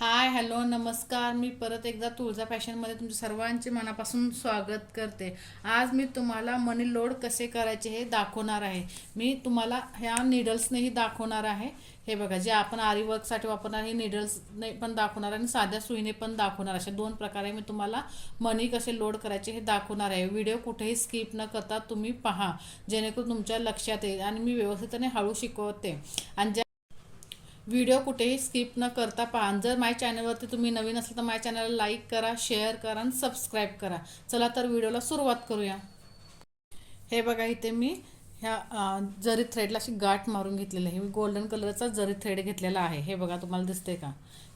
Hi hello नमस्कार. मी परत एकदा तुळजा फॅशनमध्ये तुमच्या सर्वांचे मनापासून स्वागत करते. आज मी तुम्हाला मनी लोड कसे करायचे हे दाखवणार आहे. मी तुम्हाला ह्या निडल्सनेही दाखवणार आहे. हे बघा जे आपण आरी वर्कसाठी वापरणार हे निडल्सने पण दाखवणार आणि साध्या सुईने पण दाखवणार. अशा दोन प्रकारे मी तुम्हाला मनी कसे लोड करायचे हे दाखवणार आहे. व्हिडिओ कुठेही स्किप न करता तुम्ही पहा. जेणेकरून तुमच्या लक्षात येईल आणि मी व्यवस्थितपणे हळू शिकवते. आणि ज्या व्हिडिओ कुठेही स्किप न करता पहा. जर माय चॅनलवरती तुम्ही नवीन असाल तर माय चॅनलला लाईक करा शेअर करा आणि सबस्क्राईब करा. चला तर व्हिडिओला सुरुवात करूया. हे बघा इथे मी ह्या जरी थ्रेडला अशी गाठ मारून घेतलेली आहे. मी गोल्डन कलरचा जरी थ्रेड घेतलेला आहे. हे बघा तुम्हाला दिसते का?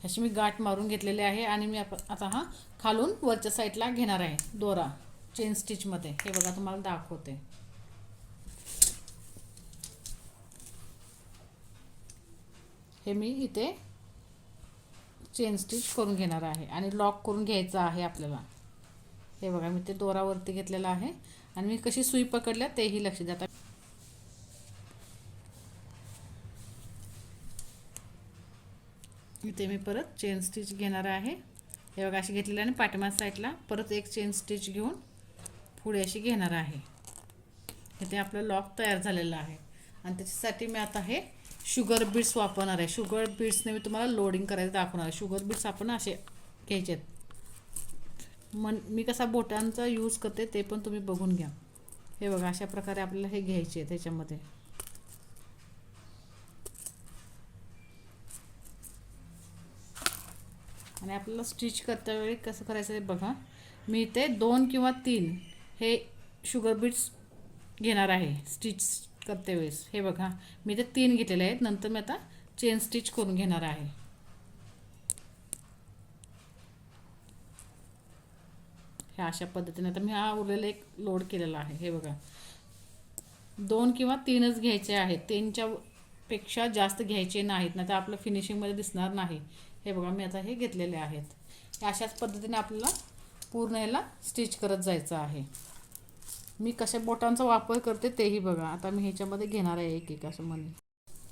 ह्याची मी गाठ मारून घेतलेली आहे आणि मी आप- आता हा खालून वरच्या साईडला घेणार आहे. दोरा चेन स्टिचमध्ये हे बघा तुम्हाला दाखवते. हे मी इथे चेन स्टिच करून घेणार आहे आणि लॉक करून घ्यायचं आहे आपल्याला. हे बघा मी ते दोरावरती घेतलेलं आहे आणि मी कशी सुई पकडल्या तेही लक्ष देतात इथे मी परत चेन स्टिच घेणार आहे. हे बघा अशी घेतलेली आणि पाठीमा साईडला परत एक चेन स्टिच घेऊन पुढे अशी घेणार आहे. इथे आपलं लॉक तयार झालेलं आहे. आणि त्याच्यासाठी मी आता हे शुगर बीट्स वापरणार आहे. शुगर बीट्सने मी तुम्हाला लोडिंग करायचं दाखवणार आहे. शुगर बीट्स आपण असे घ्यायचे आहेत मन मी कसा बोटांचा यूज करते ते पण तुम्ही बघून घ्या. हे बघा अशा प्रकारे आपल्याला हे घ्यायचे आहे त्याच्यामध्ये. आणि आपल्याला स्टिच करता वेळी कसं करायचं आहे बघा. मी इथे दोन किंवा तीन हे शुगर बीट्स घेणार आहे. स्टिच करते वेळेस. हे बघा मी ते तीन घेतलेले आहेत. नंतर मी आता चेन स्टिच करून घेणार आहे. ह्या अशा पद्धतीने आता मी हा उरलेला एक लोड केलेला आहे. हे बघा. दोन किंवा तीनच घ्यायचे आहेत. तीनच्या पेक्षा जास्त घ्यायचे नाहीत. नाही तर आपलं फिनिशिंगमध्ये दिसणार नाही. हे बघा मी आता हे घेतलेले आहेत. हे अशाच पद्धतीने आपल्याला पूर्ण ह्याला स्टिच करत जायचं आहे. मी कशा बोटांचा वापर करते तेही बघा. आता मी ह्याच्यामध्ये घेणार आहे एक एक असं मनी.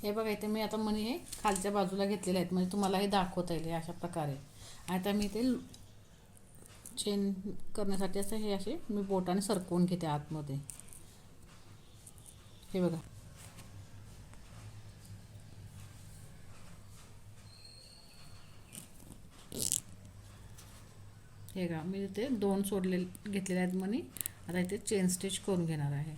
हे बघा इथे मी आता मनी हे खालच्या बाजूला घेतलेले आहेत म्हणजे तुम्हाला हे दाखवता येईल अशा प्रकारे. आता मी ते चेन करण्यासाठी असं हे असे मी बोटाने सरकवून घेते आतमध्ये. हे बघा. हे का मी ते दोन सोडले घेतलेले आहेत मनी. आता इथे चेन स्टिच करून घेणार आहे.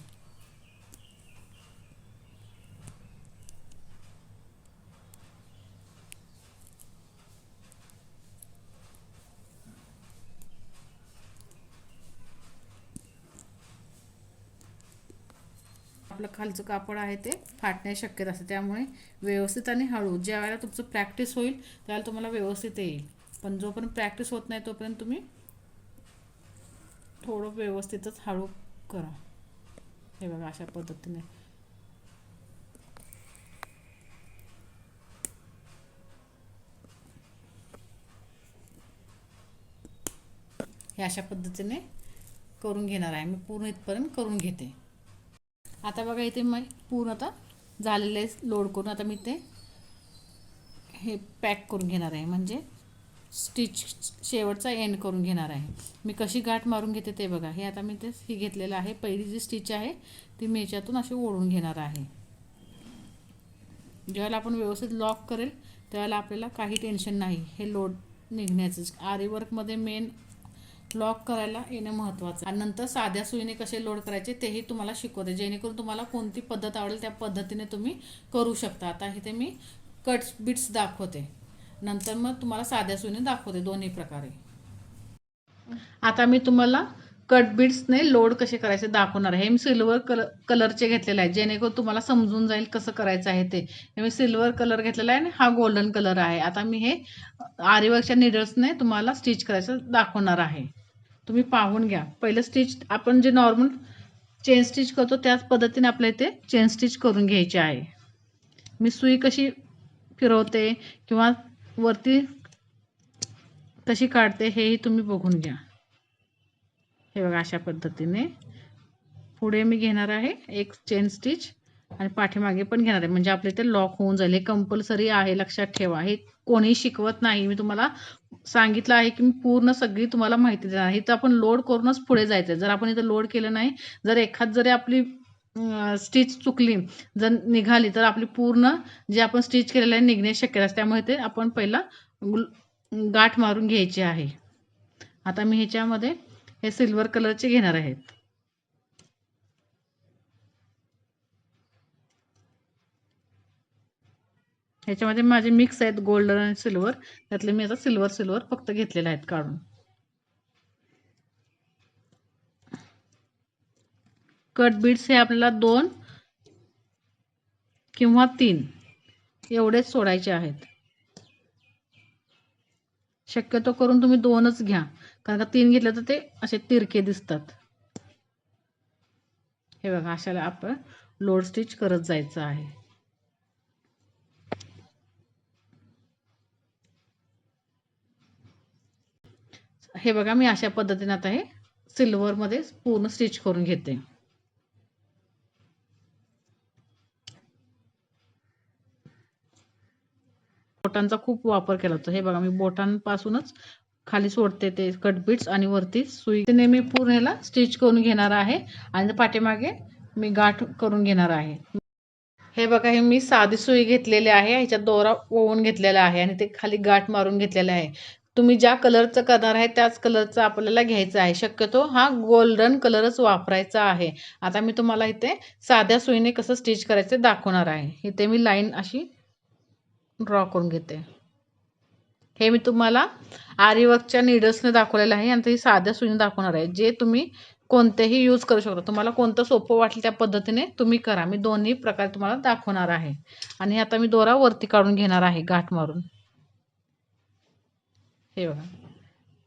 आपलं खालचं कापड आहे ते फाटण्याची शक्यता असते त्यामुळे व्यवस्थित आणि हळू ज्या वेळेला तुमचं प्रॅक्टिस होईल त्यावेळेला तुम्हाला व्यवस्थित येईल. पण जोपर्यंत प्रॅक्टिस होत नाही तोपर्यंत तुम्ही थोडं व्यवस्थितच हळू करा. हे बघा अशा पद्धतीने. हे अशा पद्धतीने करून घेणार आहे. मी पूर्ण इथपर्यंत करून घेते. आता बघा इथे मग पूर्ण आता झालेले लोड करून आता मी ते हे पॅक करून घेणार आहे. म्हणजे स्टिच शेवटचा एंड करून घेणार आहे. मी कशी गाठ मारून घेते ते बघा. हे आता मी ते ही घेतलेलं आहे. पहिली जी स्टिच आहे ती मी याच्यातून अशी ओढून घेणार आहे. ज्यावेळेला आपण व्यवस्थित लॉक करेल त्यावेळेला आपल्याला काही टेन्शन नाही. हे लोड निघण्याचं आरी वर्कमध्ये मेन लॉक करायला येणं महत्त्वाचं आणि नंतर साध्या सुईने कसे लोड करायचे तेही तुम्हाला शिकवते. जेणेकरून तुम्हाला कोणती पद्धत आवडेल त्या पद्धतीने तुम्ही करू शकता. आता इथे मी कट्स बिट्स दाखवते. नंतर मग तुम्हाला साध्या सुईने दाखवते दोन्ही प्रकारे. आता मी तुम्हाला कट बीड्सने लोड कसे करायचे दाखवणार आहे. हे मी सिल्वर कलर कलरचे घेतलेले आहे जेणेकरून तुम्हाला समजून जाईल कसं करायचं आहे ते. मी सिल्वर कलर घेतलेला आहे आणि हा गोल्डन कलर आहे. आता मी हे आरिवर्कच्या निडल्सने तुम्हाला स्टिच करायचं दाखवणार आहे. तुम्ही पाहून घ्या. पहिलं स्टिच आपण जे नॉर्मल चेन स्टिच करतो त्याच पद्धतीने आपल्या इथे चेन स्टिच करून घ्यायची आहे. मी सुई कशी फिरवते किंवा वरती कशी काढते हेही तुम्ही बघून घ्या. हे बघा अशा पद्धतीने. पुढे मी घेणार आहे एक चेन स्टिच आणि पाठीमागे पण घेणार आहे. म्हणजे आपले इथे लॉक होऊन जाईल. हे कंपल्सरी आहे लक्षात ठेवा. हे कोणी शिकवत नाही. मी तुम्हाला सांगितलं आहे की मी पूर्ण सगळी तुम्हाला माहिती देणार इथं आपण लोड करूनच पुढे जायचं आहे जर आपण इथं लोड केलं नाही जर एखाद जरी आपली स्टिच चुकली जर निघाली तर आपली पूर्ण जे आपण स्टिच केलेलं आहे निघण्याची शक्यता असते त्यामुळे ते आपण पहिला गाठ मारून घ्यायची आहे. आता मी ह्याच्यामध्ये हे सिल्वर कलरचे घेणार आहेत ह्याच्यामध्ये माझे मिक्स आहेत गोल्डन आणि सिल्वर त्यातले मी आता सिल्वर सिल्वर फक्त घेतलेले आहेत काढून. कट बीड्स हे आपल्याला दोन किंवा तीन एवढेच सोडायचे आहेत. शक्यतो करून तुम्ही दोनच घ्या. कारण का तीन घेतलं तर ते असे तिरके दिसतात. हे बघा अशाला आपण लोड स्टिच करत जायचं आहे. हे बघा मी अशा पद्धतीने आता हे सिल्वरमध्ये पूर्ण स्टिच करून घेते. बोटांचा खूप वापर केला जातो. हे बघा मी बोटांपासूनच खाली सोडते ते कट बीट्स आणि वरती सुई. नेहमी पूर्ण ह्याला स्टिच करून घेणार आहे आणि पाठीमागे मी गाठ करून घेणार आहे. हे बघा हे मी साधी सुई घेतलेली आहे. ह्याच्यात दोरा ओवून घेतलेला आहे आणि ते खाली गाठ मारून घेतलेले आहे. तुम्ही ज्या कलरचं करणार आहे त्याच कलरचं आपल्याला घ्यायचं आहे. शक्यतो हा गोल्डन कलरच वापरायचा आहे. आता मी तुम्हाला इथे साध्या सुईने कसं स्टिच करायचं दाखवणार आहे. इथे मी लाईन अशी ड्रॉ करून घेते. हे मी तुम्हाला आरीवर्कच्या निडल्सने दाखवलेलं आहे. आणि ते साध्या सुईने दाखवणार आहे. जे तुम्ही कोणतेही यूज करू शकता. तुम्हाला कोणतं सोपं वाटेल त्या पद्धतीने तुम्ही करा. मी दोन्ही प्रकारे तुम्हाला दाखवणार आहे. आणि आता मी दोरा वरती काढून घेणार आहे गाठ मारून. हे बघा.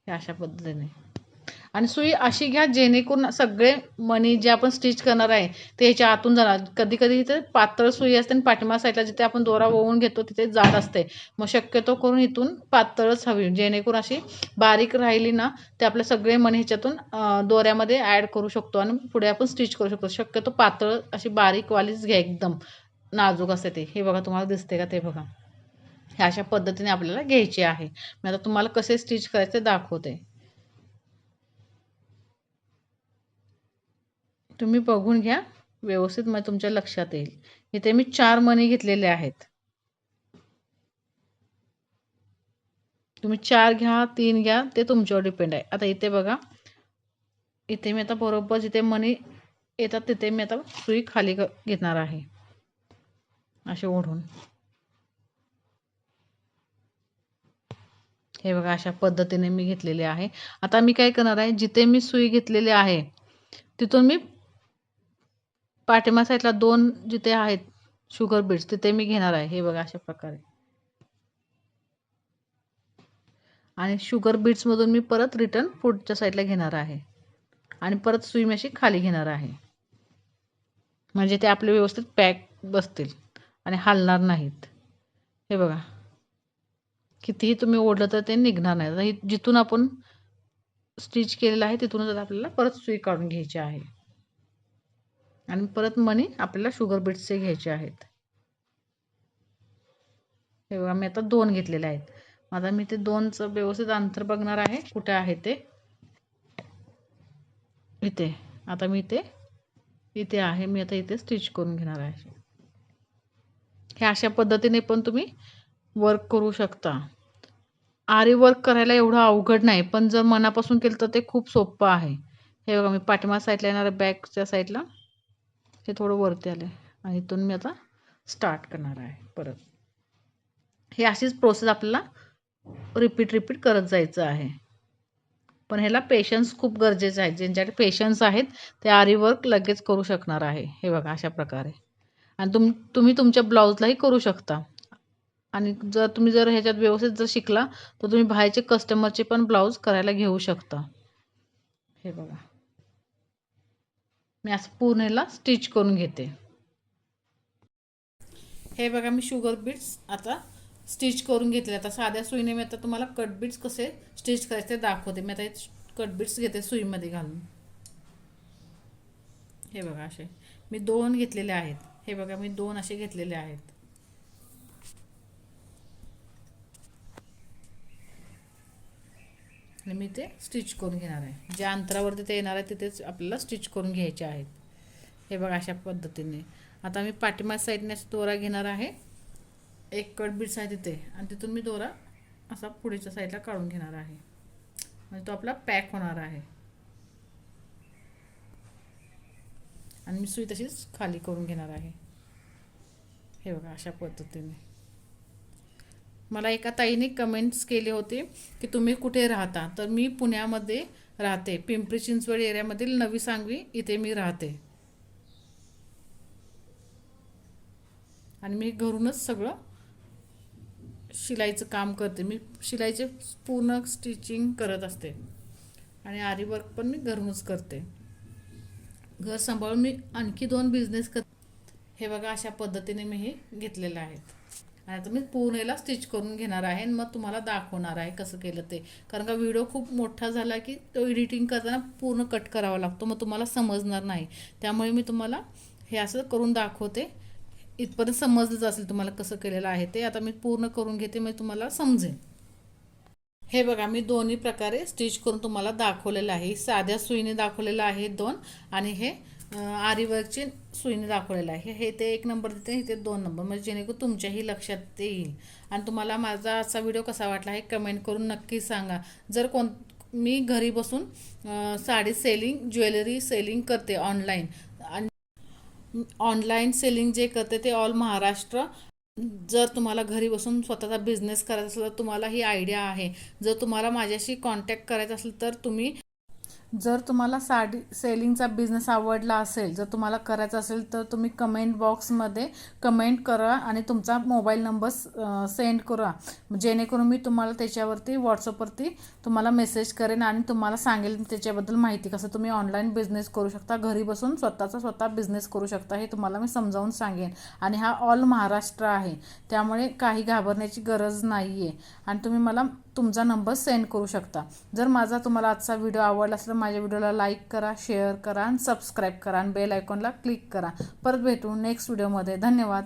हे अशा पद्धतीने. आणि सुई अशी घ्या जेणेकरून सगळे मणी जे आपण स्टिच करणार आहे ते ह्याच्या आतून जाणार. कधी कधी इथे पातळ सुई असते आणि पाठिंबा साईडला जिथे आपण दोरा ओवून घेतो तिथे जाड असते. मग शक्यतो करून इथून पातळच हवी. जेणेकरून अशी बारीक राहिली ना ते आपले सगळे मणी ह्याच्यातून दोऱ्यामध्ये ॲड करू शकतो आणि पुढे आपण स्टिच करू शकतो. शक्यतो पातळ अशी बारीकवालीच घ्या एकदम. नाजूक असते ते. हे बघा तुम्हाला दिसते का ते बघा. ह्या अशा पद्धतीने आपल्याला घ्यायची आहे. मी आता तुम्हाला कसे स्टिच करायचे दाखवते. तुम्ही बघून घ्या. व्यवस्थित मग तुमच्या लक्षात येईल. इथे मी चार मणी घेतलेले आहेत. तुम्ही चार घ्या तीन घ्या ते तुमच्यावर डिपेंड आहे. आता इथे बघा. इथे मी आता बरोबर जिथे मणी येतात तिथे मी आता सुई खाली घेणार आहे. असे ओढून. हे बघा अशा पद्धतीने मी घेतलेले आहे. आता मी काय करणार आहे? जिथे मी सुई घेतलेली आहे तिथून मी पाठिंबा साईडला दोन जिथे आहेत शुगर बीट्स तिथे मी घेणार आहे. हे बघा अशा प्रकारे. आणि शुगर बीट्समधून मी परत रिटर्न पुढच्या साईडला घेणार आहे. आणि परत सुई अशी खाली घेणार आहे. म्हणजे ते आपले व्यवस्थित पॅक बसतील आणि हलणार नाहीत. हे बघा. कितीही तुम्ही ओढलं तर ते निघणार नाही. जिथून आपण स्टिच केलेलं आहे तिथूनच आपल्याला परत सुई काढून घ्यायची आहे. आणि परत मनी आपल्याला शुगर बीट्सचे घ्यायचे आहेत. हे बघा मी आता दोन घेतलेले आहेत. आता मी ते दोनचं व्यवस्थित अंतर बघणार आहे कुठे आहे ते. इथे. आता मी इथे इथे आहे मी आता इथे स्टिच करून घेणार आहे. हे अशा पद्धतीने पण तुम्ही वर्क करू शकता. आरी वर्क करायला एवढं अवघड नाही पण जर मनापासून केलं तर ते खूप सोपं आहे. हे बघा मी पाठीमा साईडला येणार बॅकच्या साईडला हे थोडं वरती आलं आणि इथून मी आता स्टार्ट करणार आहे परत. हे अशीच प्रोसेस आपल्याला रिपीट रिपीट करत जायचं आहे. पण ह्याला पेशन्स खूप गरजेचं आहे. ज्यांच्याकडे पेशन्स आहेत ते आरी वर्क लगेच करू शकणार आहे. हे बघा अशा प्रकारे. आणि तुम तुम्ही तुमच्या ब्लाऊजलाही करू शकता. आणि जर तुम्ही जर ह्याच्यात व्यवस्थित जर शिकला तर तुम्ही बाहेरचे कस्टमरचे पण ब्लाऊज करायला घेऊ शकता. हे बघा. मी असं पूर्ण स्टिच करून घेते. हे बघा मी शुगर बीट्स आता स्टिच करून घेतले. आता साध्या सुईने मी आता तुम्हाला कट बीट्स कसे स्टिच करायचे ते दाखवते. मी आता कट बीट्स घेते सुईमध्ये घालून. हे बघा असे. मी दोन घेतलेले आहेत. हे बघा मी दोन असे घेतलेले आहेत. आणि मी ते स्टिच करून घेणार आहे. ज्या अंतरावरती ते येणार आहे तिथेच आपल्याला स्टिच करून घ्यायचे आहेत. हे बघा अशा पद्धतीने. आता मी पाठीमाग साईडने दोरा घेणार आहे. एक कट बीट्स आहे तिथे आणि तिथून मी दोरा असा पुढेच्या साईडला काढून घेणार आहे. म्हणजे तो आपला पॅक होणार आहे. आणि मी सुई तशीच खाली करून घेणार आहे. हे बघा अशा पद्धतीने. मला एका ताईने कमेंट्स केले होते की तुम्ही कुठे राहता? तर मी पुण्यामध्ये राहते. पिंपरी चिंचवड एरियामधील नवी सांगवी इथे मी राहते. आणि मी घरूनच सगळं शिलाईचं काम करते. मी शिलाईचे पूर्ण स्टिचिंग करत असते. आणि आरी वर्क पण मी घरूनच करते. घर सांभाळून मी आणखी दोन बिझनेस कर हे बघा अशा पद्धतीने मी हे घेतलेलं आहे. आणि आता मी पूर्ण स्टिच करून घेणार आहे आणि मग तुम्हाला दाखवणार आहे कसं केलं ते. कारण का व्हिडिओ खूप मोठा झाला की तो एडिटिंग करताना पूर्ण कट करावा लागतो मग तुम्हाला समजणार नाही. त्यामुळे मी तुम्हाला हे असं करून दाखवते. इथपर्यंत समजलंच असेल तुम्हाला कसं केलेलं आहे ते. आता मी पूर्ण करून घेते मग तुम्हाला समजेल हे बघा मी दोन्ही प्रकारे स्टिच करून तुम्हाला दाखवलेलं आहे. साध्या सुईने दाखवलेलं आहे दोन आणि हे आरीवर्कची सुईने दाखवलेलं आहे. हे ते एक नंबर देते हे ते दोन नंबर म्हणजे जेणेकरून तुमच्याही लक्षात येईल. आणि तुम्हाला माझा असा व्हिडिओ कसा वाटला हे कमेंट करून नक्की सांगा. जर कोण मी घरी बसून साडी सेलिंग ज्वेलरी सेलिंग करते ऑनलाईन आणि ऑनलाईन सेलिंग जे करते ते ऑल महाराष्ट्र. जर तुम्हाला घरी बसून स्वतःचा बिझनेस करायचा असेल तर तुम्हाला ही आयडिया आहे. जर तुम्हाला माझ्याशी कॉन्टॅक्ट करायचा असेल तर तुम्ही जर तुम्हाला साडी सेलिंगचा बिझनेस आवडला असेल जर तुम्हाला करायचा असेल तर तुम्ही कमेंट बॉक्समध्ये कमेंट करा आणि तुमचा मोबाईल नंबर सेंड करा. जेणेकरून मी तुम्हाला त्याच्यावरती व्हॉट्सअपवरती तुम्हाला मेसेज करेन आणि तुम्हाला सांगेल त्याच्याबद्दल माहिती. कसं तुम्ही ऑनलाईन बिझनेस करू शकता घरी बसून स्वतःचा स्वतः बिझनेस करू शकता हे तुम्हाला मी समजावून सांगेन. आणि हा ऑल महाराष्ट्र आहे त्यामुळे काही घाबरण्याची गरज नाही आहे आणि तुम्ही मला तुमचा नंबर सेंड करू शकता. जर माझा तुम्हाला आजचा व्हिडिओ आवडला असेल तर माझ्या व्हिडिओला लाईक करा शेअर करा आणि सबस्क्राईब करा आणि बेल आयकॉनला क्लिक करा. परत भेटू नेक्स्ट व्हिडिओमध्ये. धन्यवाद.